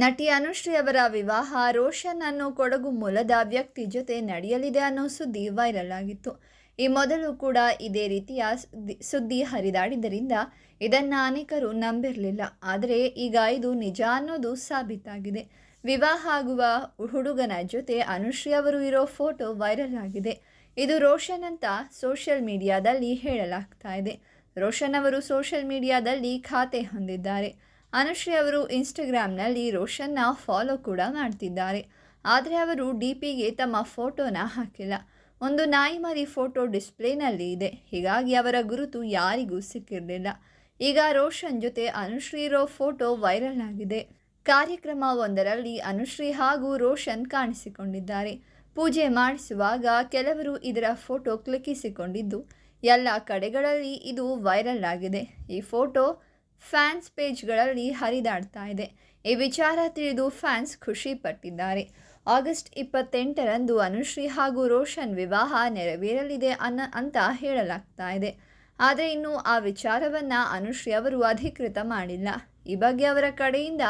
ನಟಿ ಅನುಶ್ರೀ ಅವರ ವಿವಾಹ ರೋಷನ್ ಅನ್ನೋ ಕೊಡಗು ಮೂಲದ ವ್ಯಕ್ತಿ ಜೊತೆ ನಡೆಯಲಿದೆ ಅನ್ನೋ ಸುದ್ದಿ ವೈರಲ್ ಆಗಿತ್ತು. ಈ ಮೊದಲು ಕೂಡ ಇದೇ ರೀತಿಯ ಸುದ್ದಿ ಹರಿದಾಡಿದ್ದರಿಂದ ಇದನ್ನು ಅನೇಕರು ನಂಬಿರಲಿಲ್ಲ. ಆದರೆ ಈಗ ಇದು ನಿಜ ಅನ್ನೋದು ಸಾಬೀತಾಗಿದೆ. ವಿವಾಹ ಆಗುವ ಹುಡುಗನ ಜೊತೆ ಅನುಶ್ರೀ ಅವರು ಇರೋ ಫೋಟೋ ವೈರಲ್ ಆಗಿದೆ. ಇದು ರೋಷನ್ ಅಂತ ಸೋಷಿಯಲ್ ಮೀಡಿಯಾದಲ್ಲಿ ಹೇಳಲಾಗ್ತಾ ಇದೆ. ರೋಷನ್ ಅವರು ಸೋಷಿಯಲ್ ಮೀಡಿಯಾದಲ್ಲಿ ಖಾತೆ ಹೊಂದಿದ್ದಾರೆ. ಅನುಶ್ರೀ ಅವರು ಇನ್ಸ್ಟಾಗ್ರಾಮ್ನಲ್ಲಿ ರೋಷನ್ನ ಫಾಲೋ ಕೂಡ ಮಾಡ್ತಿದ್ದಾರೆ. ಆದರೆ ಅವರು ಡಿ ಪಿಗೆ ತಮ್ಮ ಫೋಟೋನ ಹಾಕಿಲ್ಲ. ಒಂದು ನಾಯಿ ಮರಿ ಫೋಟೋ ಡಿಸ್ಪ್ಲೇನಲ್ಲಿ ಇದೆ. ಹೀಗಾಗಿ ಅವರ ಗುರುತು ಯಾರಿಗೂ ಸಿಕ್ಕಿರಲಿಲ್ಲ. ಈಗ ರೋಷನ್ ಜೊತೆ ಅನುಶ್ರೀ ಇರೋ ಫೋಟೋ ವೈರಲ್ ಆಗಿದೆ. ಕಾರ್ಯಕ್ರಮ ಒಂದರಲ್ಲಿ ಅನುಶ್ರೀ ಹಾಗೂ ರೋಷನ್ ಕಾಣಿಸಿಕೊಂಡಿದ್ದಾರೆ. ಪೂಜೆ ಮಾಡಿಸುವಾಗ ಕೆಲವರು ಇದರ ಫೋಟೋ ಕ್ಲಿಕ್ಕಿಸಿಕೊಂಡಿದ್ದು, ಎಲ್ಲ ಕಡೆಗಳಲ್ಲಿ ಇದು ವೈರಲ್ ಆಗಿದೆ. ಈ ಫೋಟೋ ಫ್ಯಾನ್ಸ್ ಪೇಜ್ಗಳಲ್ಲಿ ಹರಿದಾಡ್ತಾ ಇದೆ. ಈ ವಿಚಾರ ತಿಳಿದು ಫ್ಯಾನ್ಸ್ ಖುಷಿ ಪಟ್ಟಿದ್ದಾರೆ ಆಗಸ್ಟ್ ಇಪ್ಪತ್ತೆಂಟರಂದು ಅನುಶ್ರೀ ಹಾಗೂ ರೋಷನ್ ವಿವಾಹ ನೆರವೇರಲಿದೆ ಅನ್ನ ಅಂತ ಹೇಳಲಾಗ್ತಾ ಇದೆ. ಆದರೆ ಇನ್ನು ಆ ವಿಚಾರವನ್ನು ಅನುಶ್ರೀ ಅವರು ಅಧಿಕೃತ ಮಾಡಿಲ್ಲ. ಈ ಬಗ್ಗೆ ಅವರ ಕಡೆಯಿಂದ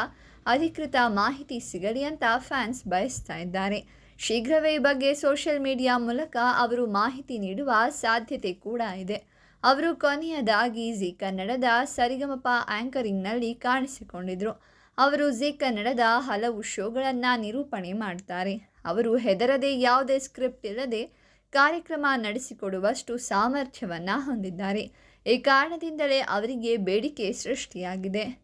ಅಧಿಕೃತ ಮಾಹಿತಿ ಸಿಗಲಿ ಅಂತ ಫ್ಯಾನ್ಸ್ ಬಯಸ್ತಾ ಇದ್ದಾರೆ. ಶೀಘ್ರವೇ ಈ ಬಗ್ಗೆ ಸೋಷಿಯಲ್ ಮೀಡಿಯಾ ಮೂಲಕ ಅವರು ಮಾಹಿತಿ ನೀಡುವ ಸಾಧ್ಯತೆ ಕೂಡ ಇದೆ. ಅವರು ಕೊನೆಯದಾಗಿ ಜಿ ಕನ್ನಡದ ಸರಿಗಮಪ ಆ್ಯಂಕರಿಂಗ್ನಲ್ಲಿ ಕಾಣಿಸಿಕೊಂಡಿದ್ರು. ಅವರು ಜಿ ಕನ್ನಡದ ಹಲವು ಶೋಗಳನ್ನು ನಿರೂಪಣೆ ಮಾಡ್ತಾರೆ. ಅವರು ಹೆದರದೆ ಯಾವುದೇ ಸ್ಕ್ರಿಪ್ಟ್ ಇಲ್ಲದೆ ಕಾರ್ಯಕ್ರಮ ನಡೆಸಿಕೊಡುವಷ್ಟು ಸಾಮರ್ಥ್ಯವನ್ನು ಹೊಂದಿದ್ದಾರೆ. ಈ ಕಾರಣದಿಂದಲೇ ಅವರಿಗೆ ಬೇಡಿಕೆ ಸೃಷ್ಟಿಯಾಗಿದೆ.